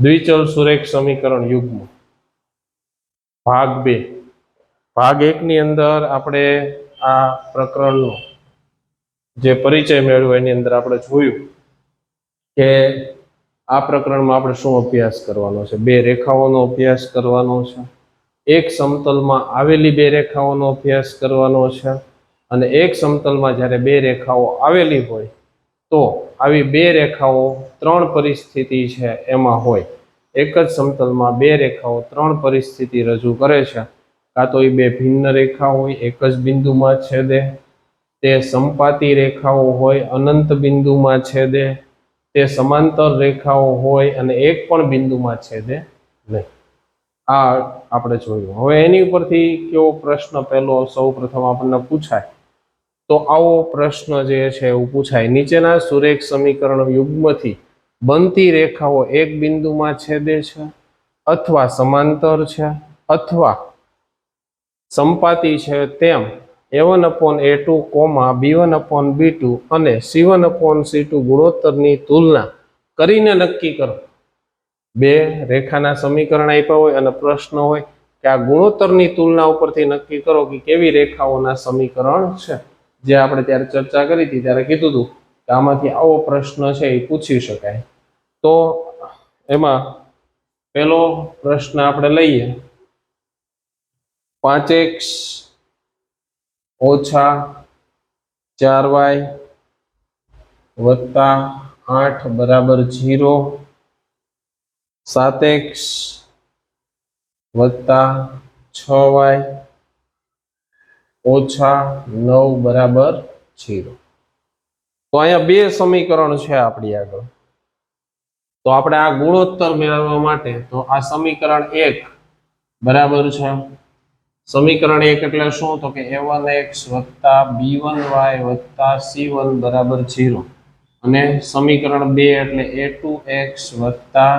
દ્વિચલ સુરેખ સમીકરણ યુગ્મ. ભાગ બે. ભાગ એક ની અંદર આપણે આ પ્રકરણનો જે પરિચય મેળવ્યો એની અંદર આપણે જોયું કે આ પ્રકરણમાં આપણે શું અભ્યાસ કરવાનો છે? બે રેખાઓનો અભ્યાસ કરવાનો છે. એક સમતલમાં આવેલી બે રેખાઓનો અભ્યાસ કરવાનો છે અને એક સમતલમાં જ્યારે બે રેખાઓ આવેલી હોય તો આવી બે રેખાઓ ત્રણ પરિસ્થિતિ છે એમાં હોય. એક જ સમતલમાં બે રેખાઓ ત્રણ પરિસ્થિતિ રજૂ કરે છે. કાં તો એ બે ભિન્ન રેખા હોય, એક જ બિંદુમાં છેદે. તે સંપાતી રેખાઓ હોય, અનંત બિંદુમાં છેદે. તે સમાંતર રેખાઓ હોય અને એક પણ બિંદુમાં છેદે નહીં. આ આપણે જોયું. હવે એની ઉપરથી કેવો પ્રશ્ન પહેલો સૌ પ્રથમ આપણને પૂછાય. તો આવો પ્રશ્ન જે છે એવું પૂછાય. નીચેના સુરેખ સમીકરણ યુગ્મથી બનતી રેખાઓ એક બિંદુમાં છેદે છે અથવા સમાંતર છે અથવા સંપાતી છે તેમ A one upon A two comma B one upon B two અને C one upon C two ગુણોત્તરની તુલના કરીને નક્કી કરો. બે રેખાના સમીકરણ આપ્યા હોય અને પ્રશ્ન હોય કે આ ગુણોત્તરની તુલના ઉપરથી નક્કી કરો કે કેવી રેખાઓના સમીકરણ છે. જે આપણે ત્યારે ચર્ચા કરી હતી, ત્યારે કીધું હતું કે આમાંથી આવો પ્રશ્ન છે એ પૂછી શકાય. તો એમાં પહેલો પ્રશ્ન આપણે લઈએ. પાંચ ઓછા ચાર વાય વત્તા આઠ બરાબર જીરો સાત એક્સ વત્તા છ વાય ઓછા નવ બરાબર જીરો. તો અહીંયા બે સમીકરણ છે આપણી આગળ. તો આપણે આ ગુણોત્તર મેળવવા માટે તો આ સમીકરણ એક બરાબર છે. સમીકરણ એક એટલે શું? તો કે એ વન એક્સ વત્તા બી વન વાય વત્તા સી વન બરાબર જીરો. અને સમીકરણ બે એટલે એ ટુ એક્સ વત્તા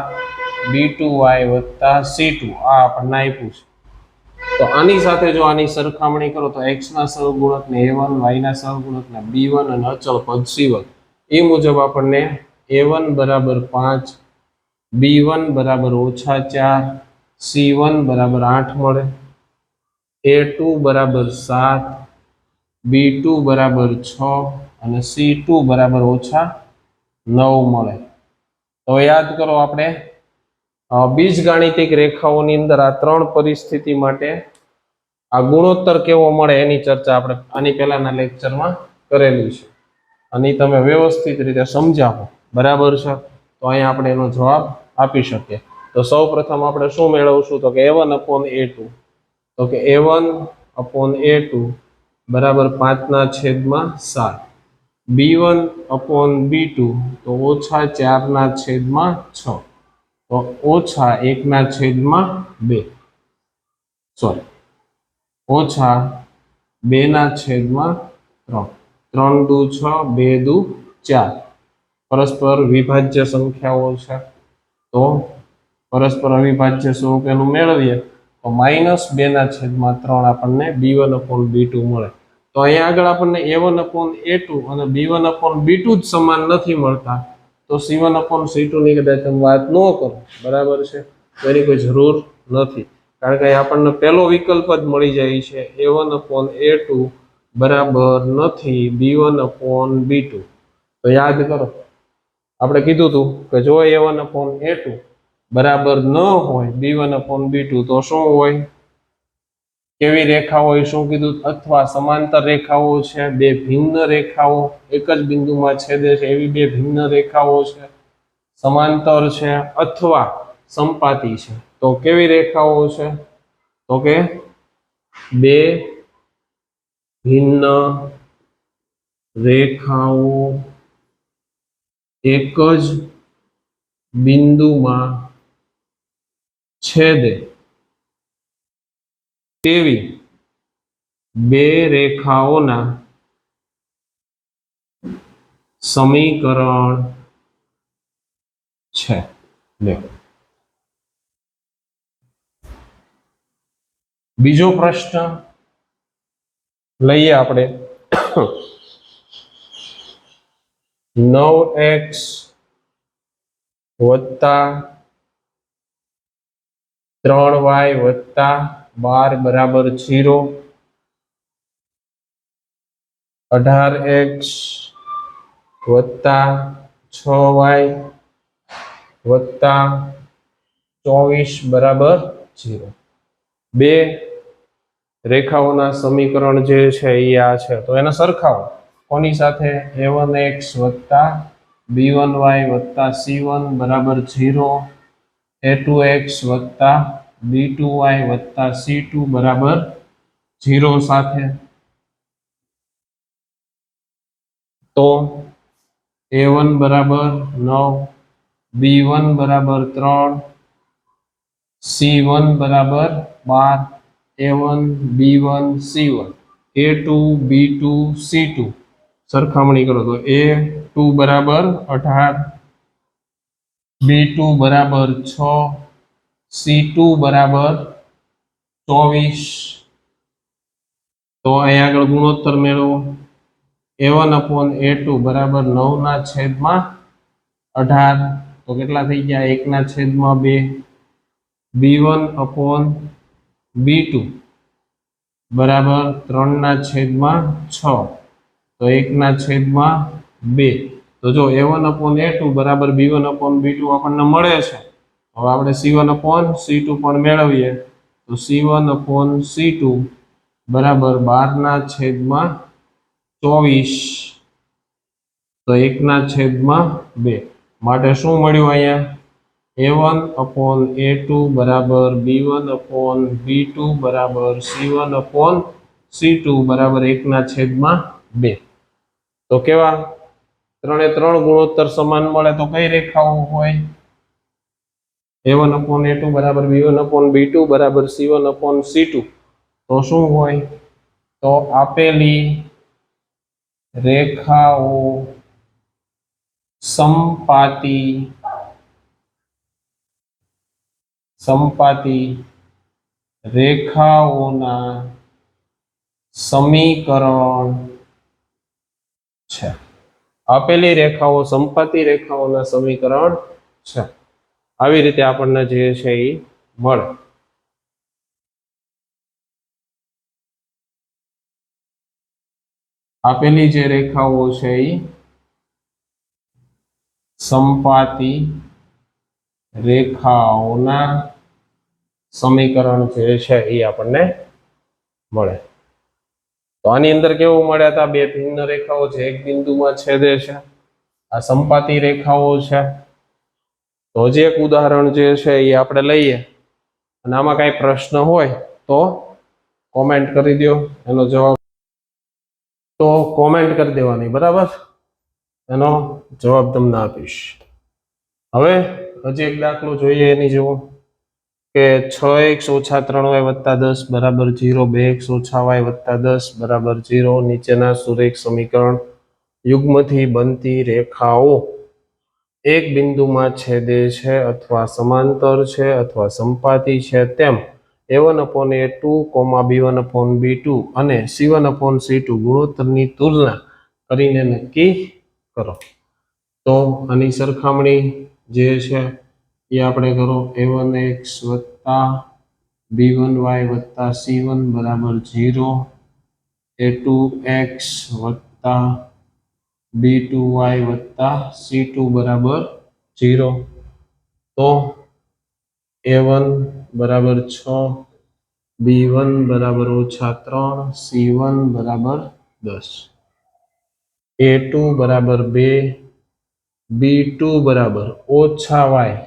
બી ટુ વાય વત્તા સી ટુ આ આપણને આપ્યું છે. તો આની સાથે જો આની સરખામણી કરો તો એક્સના સહગુણકને એ વન વાયના સહગુણકને બી વન અને અચળ પદ સી એ મુજબ આપણને એ વન બરાબર પાંચ બી વન બરાબર ઓછા ચાર સી વન બરાબર આઠ મળે એ ટુ બરાબર સાત બી ટુ બરાબર છ અને સી ટુ બરાબર ઓછા નવ મળે. તો યાદ કરો આપણે બીજગાણિતિક રેખાઓની અંદર આ ત્રણ પરિસ્થિતિ માટે આ ગુણોત્તર કેવો મળે એની ચર્ચા આપણે આની પહેલાના લેક્ચરમાં કરેલી છે. અને તમે વ્યવસ્થિત રીતે સમજાવો. બરાબર છે? તો અહીંયા આપણે એનો જવાબ આપી શકીએ. તો સૌ પ્રથમ આપણે શું મેળવશું? તો કે A one upon A two તો કે A one upon A two બરાબર પાંચના છેદમાં સાત. B one upon B two તો ઓછા ચારના છેદમાં છ. તો ઓછા એકના છેદમાં બે. સોરી ઓછા બેના છેદમાં ત્રણ. ત્રણ દુ છ, બે દુ ચાર. પરસ્પર વિભાજ્ય સંખ્યાઓ છે. તો પરસ્પર અવિભાજ્ય સ્વરૂપેનું મેળવીએ? તો માઇનસ બેના છેદમાં ત્રણ આપણને B one upon B two મળે. તો અહીંયા આગળ આપણને A one upon A two અને B one upon B two જ સમાન નથી મળતા. તો સી વન અપોન સી ટુની કદાચ તમે વાત ન કરો. બરાબર છે? તો એની કોઈ જરૂર નથી. કારણ કે આપણને પહેલો વિકલ્પ જ મળી જાય છે A one upon A two બરાબર નથી B one upon B two તો યાદ કરો. આપણે કીધું હતું કે જો A one upon A two બરાબર ન હોય B one upon B two તો શું હોય? કેવી રેખાઓ એ શું કીધું? અથવા સમાંતર રેખાઓ છે, બે ભિન્ન રેખાઓ, એક જ બિંદુમાં છેદે છે, એવી બે ભિન્ન રેખાઓ છે. સમાંતર છે અથવા સંપાતી છે. તો કેવી રેખાઓ છે? તો કે બે ભિન્ન રેખાઓ, એક જ બિંદુમાં છેદે. તેવી બે રેખાઓના સમીકરણ છે. બીજો પ્રશ્ન લઈએ આપણે. નવ એક્સ વત્તા ત્રણ વાય વત્તા બાર બરાબર જીરો. અઢાર એક્સ વત્તા છ વાય વત્તા ચોવીસ બરાબર જીરો. બે રેખાઓના સમીકરણ જે છે એ આ છે. તો એને સરખાવો કોની સાથે? એ વન એક્સ વત્તા બી વન વાય વત્તા સી વન બરાબર જીરો. એ ટુ એક્સ વત્તા બી ટુ વાય વત્તા સી ટુ બરાબર ઝીરો સાથે. તો એ વન બરાબર નવ બી વન બરાબર ત્રણ સી વન બરાબર બાર A one B one C one A two B two C two સરખામણી કરો તો એ ટુ બરાબર અઢાર બી ટુ બરાબર છ સી ટુ બરાબર ચોવીસ. તો અહીં આગળ ગુણોત્તર મેળવો. A one upon A two બરાબર નવના છેદમાં અઢાર. તો કેટલા થઈ ગયા? એકના છેદમાં બે. B one upon B two બરાબર ત્રણના છેદમાં છ. તો એકના છેદમાં બે. તો જો A one upon A two બરાબર B one upon B two આપણને મળે છે. હવે આપણે C one upon C two પણ મેળવીએ, તો C one upon C two બરાબર બારના છેદમાં ચોવીસ. તો એકના છેદમાં બે. માટે શું મળ્યું અહીંયા? A one upon A two બરાબર B one upon B two બરાબર C one upon C two બરાબર એકના છેદમાં બે. તો કેવા? ત્રણે ત્રણ ગુણોત્તર સમાન મળે તો કઈ રેખાઓ હોય? A one upon A two બરાબર B one upon B two બરાબર C one upon C two તો શું હોય? તો આપેલી રેખાઓ સંપાતી સંપાતી રેખાઓના સમીકરણ છે. આપેલી રેખાઓ સંપાતી રેખાઓના સમીકરણ છે. આવી રીતે આપણને જે છે એ મળે. આપેલી જે રેખાઓ છે એ સંપાતી રેખાઓના સમીકરણ જે છે એ આપણને મળે. તો આની અંદર કેવું મળ્યા હતા બે ભિન્ન રેખાઓ જે એક બિંદુમાં છેદે છે. આ સંપાતી રેખાઓ છે તો હજી એક ઉદાહરણ જે છે એ આપણે લઈએ. અને આમાં કાંઈ પ્રશ્ન હોય તો કોમેન્ટ કરી દો એનો જવાબ તો કોમેન્ટ કરી દેવાની, બરાબર? એનો જવાબ તમને આપીશ. હવે હજી એક દાખલો જોઈએ એની જેવો. કે છ એક્સ ઓછા ત્રણ વાય વત્તા દસ બરાબર જીરો, બે એક્સ ઓછા વાય વત્તા દસ બરાબર જીરો, નીચેના સુરેખ સમીકરણ યુગ્મથી બનતી રેખાઓ એક બિંદુમાં છેદે છે અથવા સમાંતર છે અથવા સંપાતી છે તેમ A one upon A two comma B one upon B two અને C one upon C two ગુણોત્તરની તુલના કરીને નક્કી કરો. તો આની સરખામણી જે છે એ આપણે કરો એ વન એક્સ વત્તા બી વન વાય વત્તા સી વન બરાબર ઝીરો એ ટુ એક્સ વત્તા બી ટુ વાય વત્તા સી ટુ બરાબર ઝીરો. તો એ વન બરાબર છ, બી વન બરાબર ઓછા ત્રણ, સી વન બરાબર દસ. એ ટુ બરાબર બે, બી ટુ બરાબર ઓછા વાય.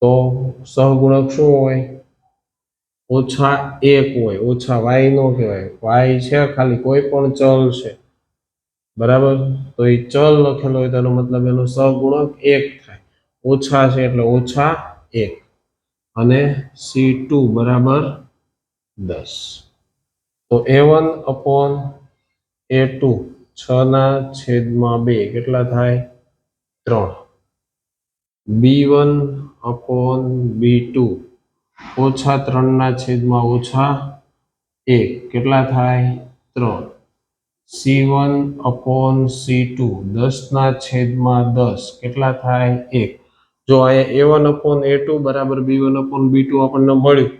તો સહગુણક શું હોય? ઓછા એક હોય, ઓછા વાય નો કહેવાય. વાય છે, ખાલી કોઈ પણ ચલ છે. બરાબર? તો એ ચલ લખેલો હોય તેનો મતલબ એનો સહગુણક એક થાય. ઓછા છે એટલે ઓછા એક. અને સી ટુ બરાબર દસ. તો A one upon A two છ ના છેદમાં બે કેટલા થાય? ત્રણ. B one upon B two ઓછા ત્રણના છેદમાં ઓછા એક, કેટલા થાય? ત્રણ. C one upon C two દસના છેદમાં દસ, કેટલા થાય? એક. જો અહીંયા A one upon A two બરાબર B one upon B two આપણને મળ્યું.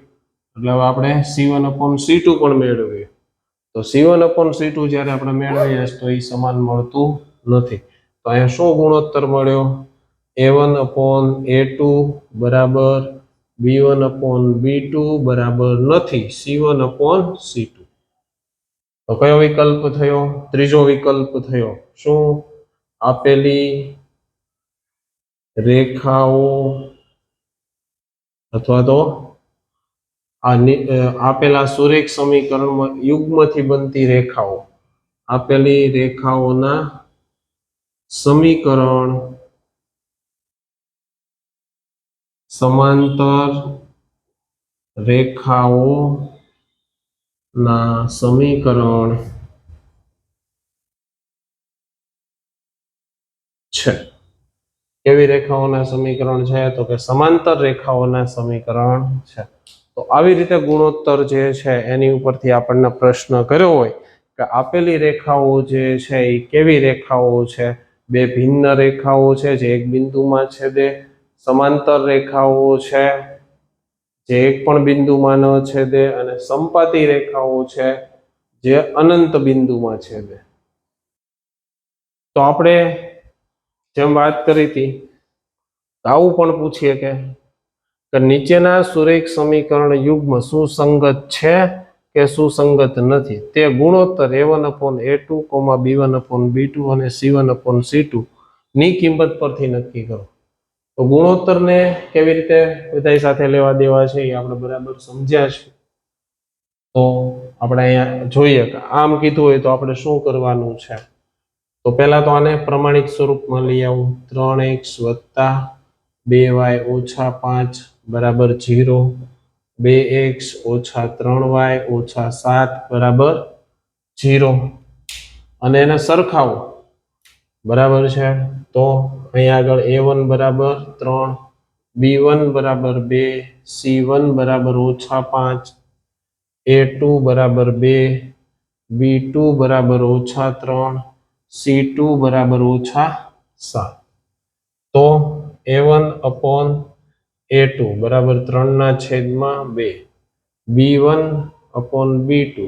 એટલે હવે આપણે C one upon C two પણ મેળવીએ. તો C one upon C two જ્યારે આપણે મેળવીએ તો એ સમાન મળતું નથી. તો અહીંયા શું ગુણોત્તર મળ્યો? A one upon A two બરાબર B one upon B two બરાબર નથી. C one upon C two તો કયો વિકલ્પ થયો? ત્રીજો વિકલ્પ થયો. શું? આપેલી રેખાઓ અથવા તો આ આપેલા સુરેખ સમીકરણમાં યુગ્મથી બનતી રેખાઓ. આપેલી રેખાઓના સમીકરણ સમાંતર રેખાઓ ના, સમીકરણ છે. કેવી રેખાઓના સમીકરણ છે? તો કે સમાંતર રેખાઓના સમીકરણ છે. તો આવી રીતે ગુણોત્તર જે છે, એની ઉપરથી આપણને પ્રશ્ન કર્યો હોય કે આપેલી રેખાઓ જે છે, એ કેવી રેખાઓ છે? બે ભિન્ન રેખાઓ છે, જે એક બિંદુમાં છેદે. સમાંતર રેખાઓ છે જે એક પણ બિંદુમાં ન છેદે અને સંપાતી રેખાઓ છે જે અનંત બિંદુમાં છેદે. તો આપણે જેમ વાત કરી હતી, આવું પણ પૂછીએ કે નીચેના સુરેખ સમીકરણ યુગ્મ સુસંગત છે કે સુસંગત નથી? તે ગુણોત્તર A one upon A two comma B one upon B two અને C one upon C two ની કિંમત પરથી નક્કી કરો. તો ગુણોત્તરને કેવી રીતે બધા સાથે લેવા દેવા છે એ આપણે બરાબર સમજ્યા છે. તો આપણે અહીંયા જોઈએ કે આમ કીધું હોય તો આપણે શું કરવાનું છે? તો પહેલા તો આને પ્રમાણિત સ્વરૂપમાં લઈ આવું. ત્રણ એક્સ વત્તા બે વાય ઓછા પાંચ બરાબર જીરો બે એક્સ ઓછા ત્રણ વાય ઓછા સાત બરાબર જીરો અને એને સરખાવો. બરાબર છે? તો અહીંયા આગળ એ વન બરાબર ત્રણ બી વન બરાબર બે સી વન બરાબર ઓછા પાંચ એ ટુ બરાબર બે બી ટુ બરાબર ઓછા ત્રણ સી ટુ બરાબર ઓછા સાત. તો A one upon A two બરાબર ત્રણના છેદમાં બે B one upon B two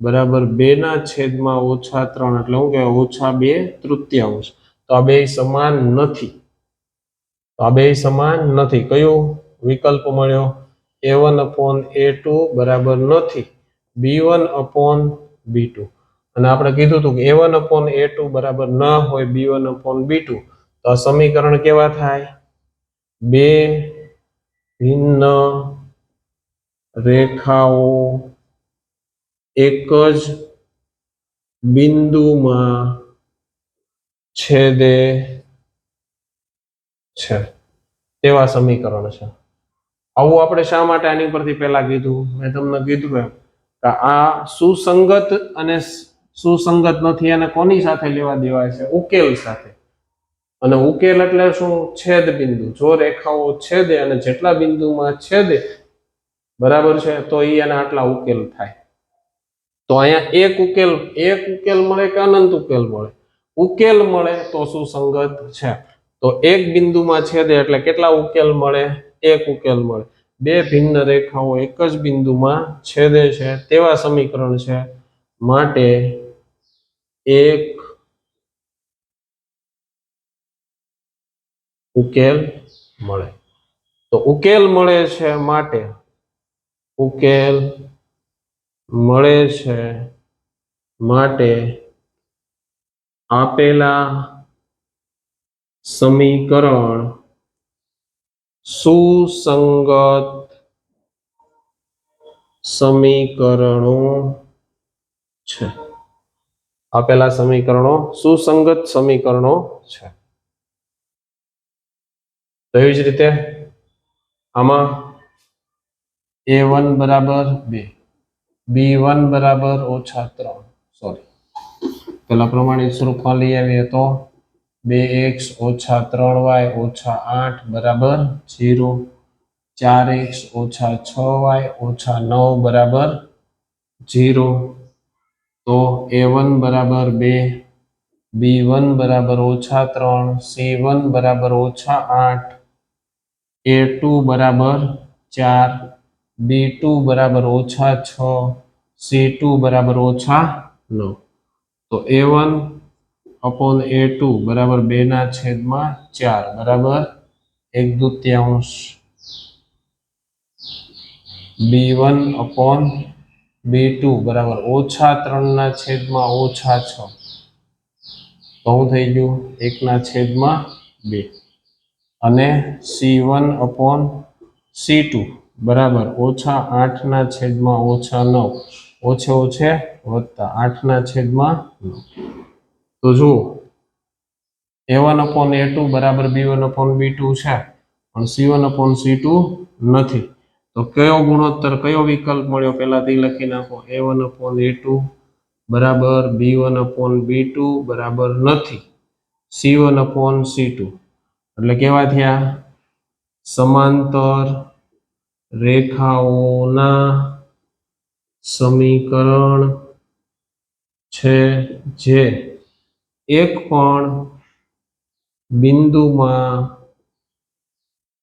બરાબર બેના છેદમાં ઓછા ત્રણ, એટલે હું કહેવાય ઓછા બે તૃતીયાંશ. તો આ બે સમાન નથી. તો આ બે સમાન નથી. કયો વિકલ્પ મળ્યો? A one upon A two બરાબર નથી. B one upon B two અને આપણે કીધું હતું કે A one upon A two બરાબર ન હોય B one upon B two તો આ સમીકરણ કેવા થાય? બે ભિન્ન રેખાઓ એક જ બિંદુમાં છેદે છે. તેવા સમીકરણ છે. આવું આપણે શા માટે આની પરથી પહેલા કીધું? મેં તમને કીધું એમ કે આ સુસંગત અને સુસંગત નથી અને કોની સાથે લેવા દેવાય છે? ઉકેલ સાથે. અને ઉકેલ એટલે શું? છેદ બિંદુ. જો રેખાઓ છેદે અને જેટલા બિંદુમાં છેદે, બરાબર છે? તો એ એના આટલા ઉકેલ થાય. તો અહીંયા એક ઉકેલ એક ઉકેલ મળે કે અનંત ઉકેલ મળે? ઉકેલ મળે તો સુસંગત છે. તો એક બિંદુમાં છેદે એટલે કેટલા ઉકેલ મળે? એક ઉકેલ મળે. બે ભિન્ન રેખાઓ એક જ બિંદુમાં છેદે છે. તેવા સમીકરણ છે માટે એક ઉકેલ મળે. તો ઉકેલ મળે છે માટે ઉકેલ મળે છે માટે આપેલા સમીકરણ સુસંગત સમીકરણો છે. આપેલા સમીકરણો સુસંગત સમીકરણો છે. તો એવી જ રીતે આમાં એ વન બરાબર બે બી વન બરાબર ઓછા ત્રણ સોરી પેલા પ્રમાણિત સ્વરૂપમાં લઈ આવીએ તો બે એક્સ ઓછા ત્રણ વાય ઓછા આઠ બરાબર જીરો. ચાર એક્સ ઓછા છ વાય ઓછા નવ બરાબર જીરો. તો એ વન બરાબર બે, બી વન બરાબર ઓછા ત્રણ, સી વન બરાબર ઓછા આઠ, એ ટુ બરાબર ચાર, બી ટુ બરાબર ઓછા છ, સી ટુ બરાબર ઓછા નવ. તો A one upon A two બરાબર બેના છેદમાં ચાર, બરાબર? એક દૂત્યાંશ. B one upon B two બરાબર ઓછા ત્રણના છેદમાં ઓછા છ. તો શું થઈ ગયું? એકના છેદમાં બે. અને C one upon C two બરાબર ઓછા આઠના છેદમાં ઓછા નવ. ઓછે ઓછે વત્તા આઠના છેદમાં તો જુઓ A one upon A two બરાબર B one upon B two છે, પણ C one upon C two નથી. તો કયો ગુણોત્તર, કયો વિકલ્પ મળ્યો? પહેલાથી લખી નાખો. A one upon A two બરાબર B one upon B two બરાબર નથી. C one upon C two એટલે કેવા થયા? સમાંતર રેખાઓના સમીકરણ છે જે એક પણ બિંદુમાં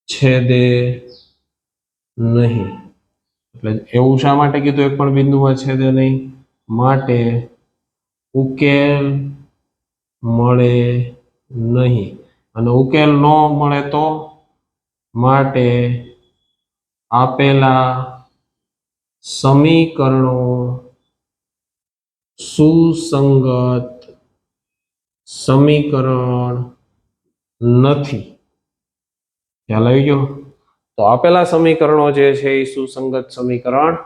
છેદે નહીં. એટલે એવું શા માટે કીધું? એક પણ બિંદુમાં છેદે નહીં. માટે ઉકેલ મળે નહીં. અને ઉકેલ ન મળે તો માટે આપેલા સમીકરણો સુસંગત સમીકરણ નથી. ખ્યાલ આવી ગયો? તો આપેલા સમીકરણો જે છે એ સુસંગત સમીકરણ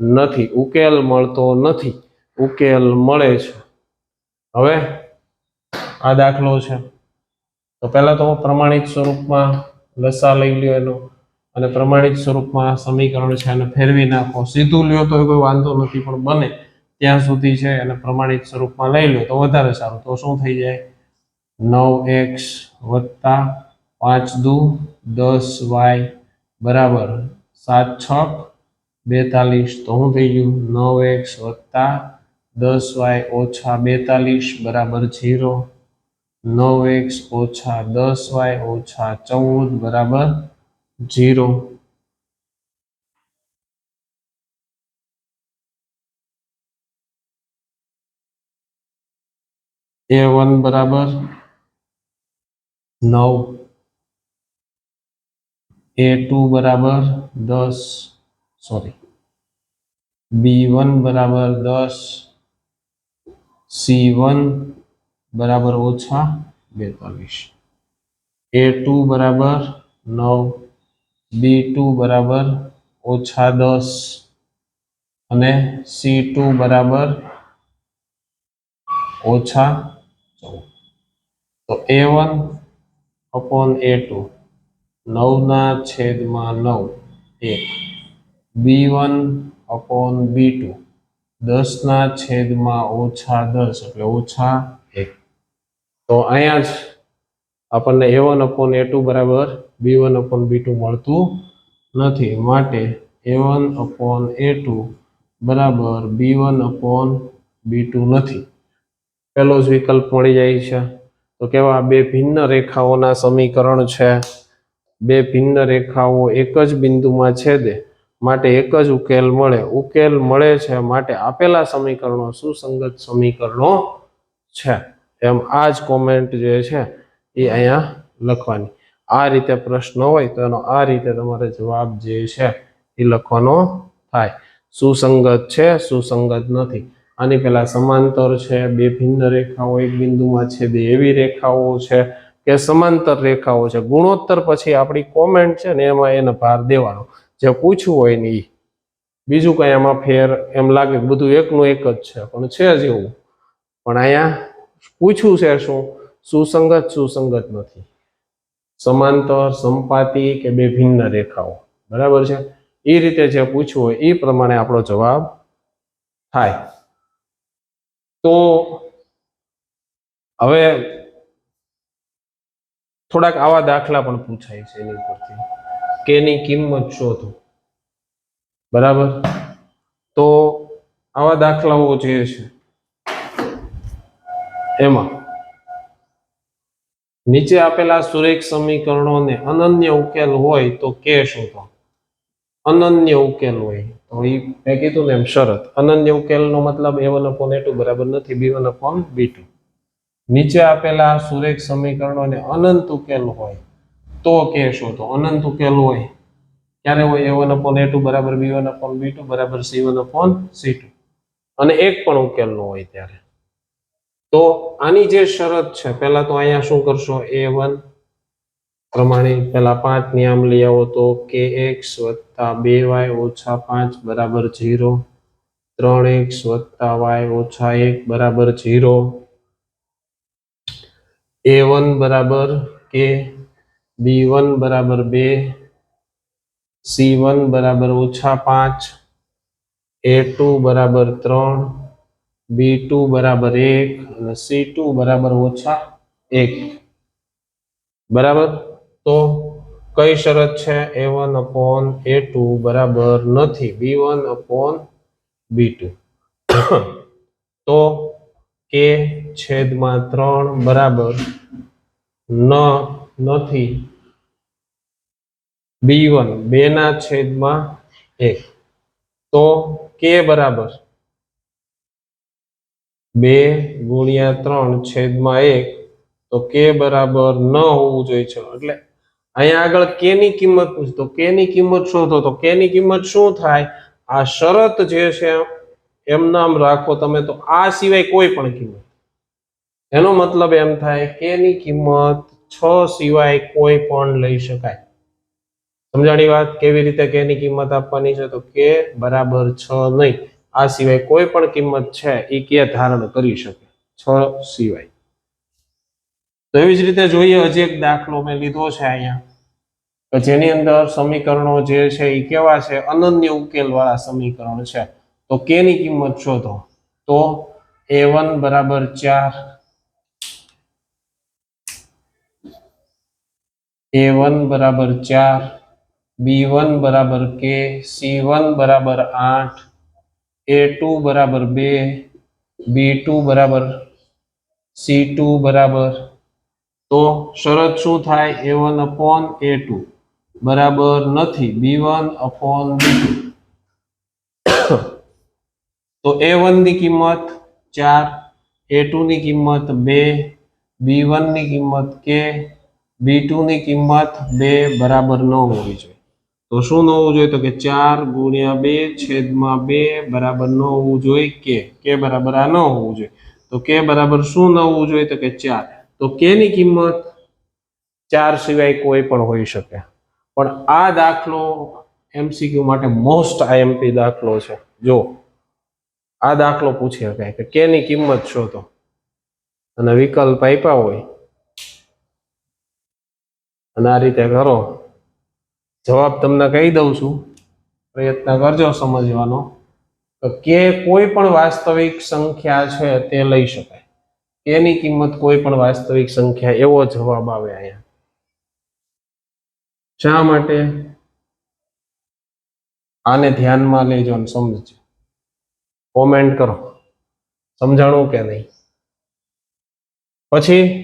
નથી. ઉકેલ મળતો નથી. ઉકેલ મળે છે. હવે આ દાખલો છે. તો પહેલા તો હું પ્રમાણિત સ્વરૂપમાં લસા લઈ લ્યો એનો. અને પ્રમાણિત સ્વરૂપમાં સમીકરણ છે અને ફેરવી નાખો. સીધું લ્યો તો કોઈ વાંધો નથી, પણ બને ત્યાં સુધી છે અને પ્રમાણિત સ્વરૂપમાં લઈ લો તો વધારે સારું. તો શું થઈ જાય? નવ એક્સ વત્તા પાંચ દુ દસ વાય બરાબર સાત છક બેતાલીસ. તો શું થઈ ગયું? નવ એક્સ વત્તા દસ વાય ઓછા બેતાલીસ બરાબર જીરો નવ એક્સ ઓછા દસ વાય ઓછા ચૌદ બરાબર જીરો એ વન બરાબર નવ એ ટુ બરાબર દસ સોરી બી વન બરાબર દસ સી વન બરાબર ઓછા બેતાલીસ એ ટુ બરાબર નવ બી ટુ બરાબર ઓછા દસ અને સી ટુ બરાબર ઓછા તો A one upon A two નવના છેદમાં નવ, એક. B one upon B two દસના છેદમાં ઓછા દસ, એટલે ઓછા એક. તો અહીંયા જ આપણને A one upon A two બરાબર B one upon B two મળતું નથી. માટે A one upon A two બરાબર B one upon B two નથી. પહેલો જ વિકલ્પ મળી જાય છે. તો કેવા બે ભિન્ન રેખાઓના સમીકરણ છે. બે ભિન્ન રેખાઓ એક જ બિંદુમાં છેદે. માટે એક જ ઉકેલ મળે. ઉકેલ મળે છે માટે આપેલા સમીકરણો સુસંગત સમીકરણો છે. એમ આ જ કોમેન્ટ જે છે એ અહીંયા લખવાની. આ રીતે પ્રશ્ન હોય તો એનો આ રીતે તમારે જવાબ જે છે એ લખવાનો થાય. સુસંગત છે, સુસંગત નથી. આની પેલા સમાંતર છે, બે ભિન્ન રેખાઓ, એક બિંદુમાં છે, બે એવી રેખાઓ છે કે સમાંતર રેખાઓ છે. ગુણોત્તર પછી આપણી કોમેન્ટ છે ને એમાં એને ભાર દેવાનો. જે પૂછવું હોય ને એ બીજું કઈ એમાં ફેર એમ લાગે બધું એકનું એક જ છે, પણ છે જ એવું. પણ અહીંયા પૂછ્યું છે શું? સુસંગત સુસંગત નથી. સમાંતર, સંપાતી કે બે ભિન્ન રેખાઓ. બરાબર છે? એ રીતે જે પૂછવું હોય એ પ્રમાણે આપણો જવાબ થાય. તો હવે થોડાક આવા દાખલા પણ પૂછાય છે એની ઉપરથી. કે એની કિંમત શોધો? બરાબર? તો આવા દાખલાઓ જે છે, એમાં નીચે આપેલા સુરેખ સમીકરણોને અનન્ય ઉકેલ હોય તો કે શોધો અનન્ય ઉકેલ હોય. તો એ મેં કીધું ને એમ શરત. અનન્ય ઉકેલનો મતલબ A one upon A two બરાબર નથી B one upon B two નીચે આપેલા સુરેખ સમીકરણોને અનંત ઉકેલ હોય તો કે શોધો અનંત ઉકેલ હોય. ક્યારે હોય? A one upon A two બરાબર B one upon B two બરાબર C one upon C two અને એક પણ ઉકેલ નો હોય ત્યારે. તો આની જે શરત છે, પહેલા તો અહીંયા શું કરશો? એ વન પ્રમાણે પહેલા પાંચ નિયમ લઈ આવો તો કે એક્સ વત્તા બે વાય ઓછા પાંચ બરાબર ઝીરો. ત્રણ એક્સ વત્તા વાય ઓછા એક બરાબર ઝીરો. એ વન બરાબર કે બી વન બરાબર બે સી વન બરાબર ઓછા પાંચ એ ટુ બરાબર ત્રણ બી ટુ બરાબર એક અને સી ટુ બરાબર ઓછા એક. બરાબર? તો કઈ શરત છે? A one upon A two બરાબર નથી. B one upon B two. તો કે છેદમાં ત્રણ બરાબર ન નથી. B one. બે ના છેદમાં એક. તો કે બરાબર? બે ગુણ્યા ત્રણ છેદમાં એક, તો કે બરાબર ન હોવું જોઈએ. છે એટલે અહીંયા આગળ કે ની કિંમત પૂછતો કે ની કિંમત શોધો તો? કે ની કિંમત શું થાય? આ શરત જે છે, એમ નામ રાખો તમે, તો આ સિવાય કોઈ પણ કિંમત. એનો મતલબ એમ થાય કે ની કિંમત છ સિવાય કોઈ પણ લઈ શકાય. સમજાણી વાત? કેવી રીતે કે ની કિંમત આપવાની છે? તો કે બરાબર છ નહીં. આ સિવાય કોઈ પણ કિંમત છે એ કે ધારણ કરી શકે? છ સિવાય. તો એવી જ રીતે જોઈએ, હજી એક દાખલો મેં લીધો છે અહીંયા. કે જેની અંદર સમીકરણો જે છે એ કેવા છે? અનન્ય ઉકેલ વાળા સમીકરણ છે. તો કે ની કિંમત શોધો? તો એ વન બરાબર ચાર. એ વન બરાબર ચાર. બી વન બરાબર કે સી વન બરાબર આઠ. એ ટુ બરાબર બે બી ટુ બરાબર સી ટુ બરાબર. તો શરત શું થાય? A one upon A two બરાબર નથી. B one upon B two તો એ વનની કિંમત ચાર એ ટુની કિંમત બે બી વનની કિંમત કે બી ટુની કિંમત બે બરાબર ન હોવી જોઈએ. તો શું ન હોવું જોઈએ? તો કે ચાર ગુણ્યા બે છેદમાં બે બરાબર ન હોવું જોઈએ કે? કે બરાબર આ ન હોવું જોઈએ? તો કે બરાબર શું ન હોવું જોઈએ? તો કે ચાર. તો કે ની કિંમત ચાર સિવાય કોઈ પણ હોઈ શકે. પણ આ દાખલો એમસીક્યુ માટે મોસ્ટ આઈએમપી દાખલો છે. જો, આ દાખલો પૂછી શકાય કે કે ની કિંમત તો? અને વિકલ્પ આપ્યા હોય. અને આ રીતે કરો. જવાબ તમને કહી દઉં છું. પ્રયત્ન કરજો સમજવાનો કે કોઈ પણ વાસ્તવિક સંખ્યા છે તે લઈ શકાય. તેની કિંમત કોઈ પણ વાસ્તવિક સંખ્યા એવો જવાબ આવે અહીંયા. શા માટે? આને ધ્યાનમાં લેજો અને સમજજો. કોમેન્ટ કરો. સમજાણું કે નહીં? પછી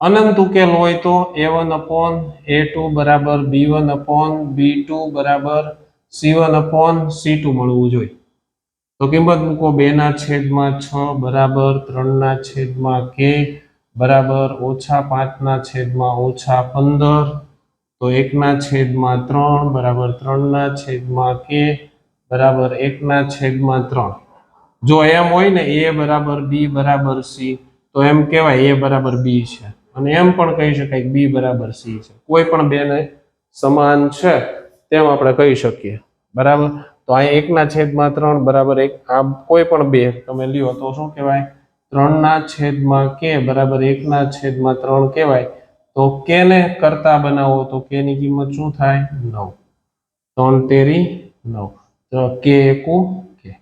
અનંત ઉકેલ હોય તો A one upon A two બરાબર B one upon B two બરાબર C one upon C two મળવું જોઈએ. તો કિંમત મૂકો બે ના છેદમાં છ બરાબર, ત્રણ ના છેદમાં કે બરાબર, ઓછા પાંચ ના છેદમાં ઓછા પંદર. તો એકના છેદમાં ત્રણ બરાબર ત્રણના છેદમાં કે બરાબર એકના છેદમાં ત્રણ. જો એમ હોય ને એ બરાબર બી બરાબર સી તો એમ કહેવાય એ બરાબર બી છે. અને એમ પણ કહી શકાય બી બરાબર સી છે. કોઈ પણ બેને સમાન છે તેમ આપણે કહી શકીએ. બરાબર? તો અહીંયા એકના છેદમાં ત્રણ બરાબર એક. આ કોઈ પણ બે તમે લ્યો તો શું કહેવાય? ત્રણના છેદમાં કે બરાબર એકના છેદમાં ત્રણ કહેવાય. તો કેને કરતા બનાવો? તો કેની કિંમત શું થાય? નવ. ત્રણ તેરી નવ. કે એકુ કે.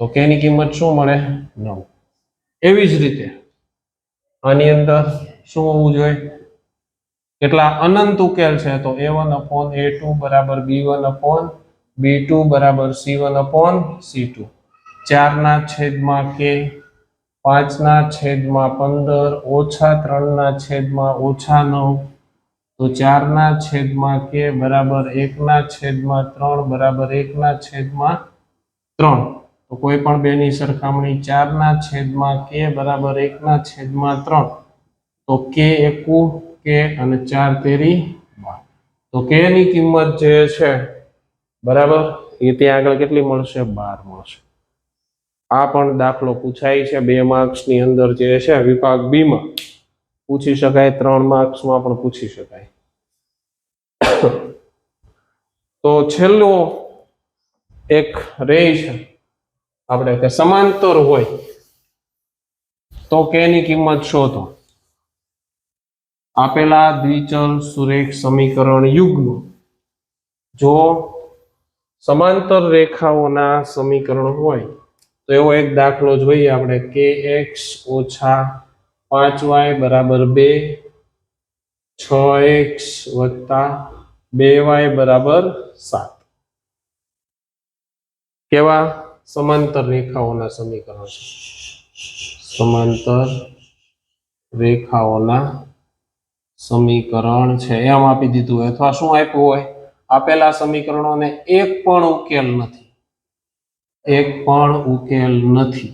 તો કેની કિંમત શું મળે? નવ. એવી જ રીતે આની અંદર શું હોવું જોઈએ? કેટલા અનંત ઉકેલ છે તો A one upon A two બરાબર B one upon B two બરાબર C one upon C two. ચારના છેદમાં કે, પાંચના છેદમાં પંદર, ઓછા ત્રણના છેદમાં ઓછા નવ. તો ચારના છેદમાં કે બરાબર એકના છેદમાં ત્રણ, બરાબર એકના છેદમાં ત્રણ. તો કોઈ પણ બેની સરખામણી ચારના છેદમાં કે બરાબર એકના છેદમાં ત્રણ. તો કે એકુ કે અને ચાર તેરી બાર. તો કે ની કિંમત જે છે, બરાબર? એ ત્યાં આગળ કેટલી મળશે? બાર મળશે. આ પણ દાખલો પૂછાય છે. બે માર્ક્સની અંદર જે છે, વિભાગ બી માં પૂછી શકાય. ત્રણ માર્ક્સમાં પણ પૂછી શકાય. તો છેલ્લો એક રે છે. આપણે કે સમાંતર હોય. તો કે ની કિંમત શોધો. આપેલા દ્વિચલ સુરેખ સમીકરણ યુગ્મ જો સમાંતર રેખાઓના સમીકરણ હોય, તો એવો એક દાખલો જોઈએ આપણે. કે એક્સ ઓછા પાંચ વાય બરાબર બે, છ એક્સ વત્તા બે વાય બરાબર સાત. કેવા? સમાંતર રેખાઓના સમીકરણ. છે સમાંતર રેખાઓના સમીકરણ છે. એમ આપી દીધું હોય અથવા શું આપ્યું હોય? આપેલા સમીકરણોને એક પણ ઉકેલ નથી. એક પણ ઉકેલ નથી.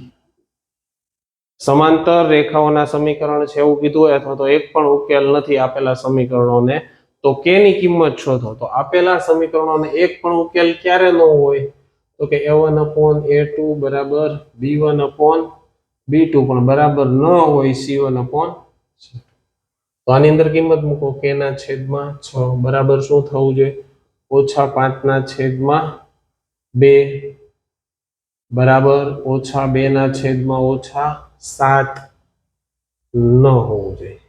સમાંતર રેખાઓના સમીકરણ છે એવું કીધું હોય અથવા તો એક પણ ઉકેલ નથી આપેલા સમીકરણોને. તો કેની કિંમત શોધો? તો આપેલા સમીકરણોને એક પણ ઉકેલ ક્યારે ન હોય? તો કે A one upon A two બરાબર B one upon B two પણ બરાબર ન હોય સી વન અપોન તો આની અંદર કિંમત મૂકો કે ના છેદમાં છ. બરાબર શું થવું જોઈએ? ઓછા પાંચના છેદમાં બે. બરાબર? ઓછા બે ના છેદમાં ઓછા સાત ન હોવું જોઈએ.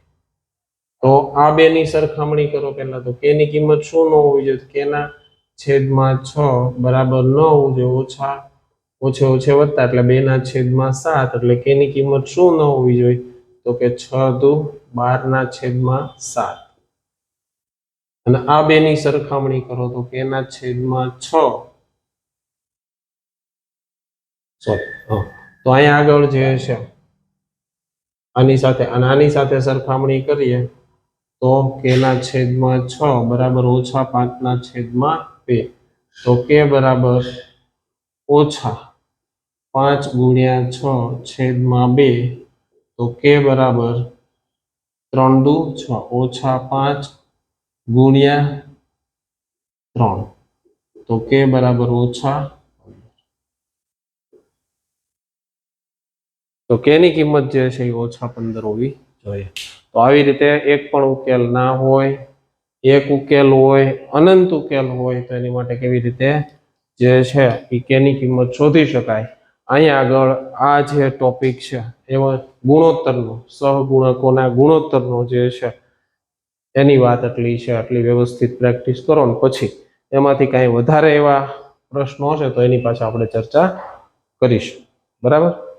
તો આ બે ની સરખામણી કરો પહેલા તો. કે ની કિંમત શું ન હોવી જોઈએ? કે ના છેદમાં છ. બરાબર ન હોવું જોઈએ. ઓછા, ઓછે ઓછે વધતા એટલે બે ના છેદમાં સાત. એટલે કે ની કિંમત શું ન હોવી જોઈએ? તો કે છ દુ બાર ના છેદમાં સાત. અને આ બે ની સરખામણી કરો તો કે એના છેદમાં છ. તો અહીંયા આગળ જે છે, આની સાથે, અને આની સાથે સરખામણી કરીએ તો કે ના છેદમાં છ બરાબર ઓછા પાંચ ના છેદમાં બે. તો કે બરાબર ઓછા પાંચ ગુણ્યા છ છેદમાં બે તો કે બરાબર ત્રણ દુ છ, ઓછા પાંચ ગુણ્યા ત્રણ. તો કે બરાબર ઓછા તો કે ની કિંમત જે છે એ ઓછા પંદર હોવી જોઈએ. તો આવી રીતે એક પણ ઉકેલ ના હોય, એક ઉકેલ હોય, અનંત ઉકેલ હોય, તો એની માટે કેવી રીતે જે છે એ કેની કિંમત શોધી શકાય. અહીંયા આગળ આ જે ટોપિક છે, એમાં ગુણોત્તરનો, સહગુણકોના ગુણોત્તરનો જે છે, એની વાત આટલી છે, આટલી વ્યવસ્થિત પ્રેક્ટિસ કરો ને પછી એમાંથી કાંઈ વધારે એવા પ્રશ્નો હશે તો એની પાછળ આપણે ચર્ચા કરીશું. બરાબર?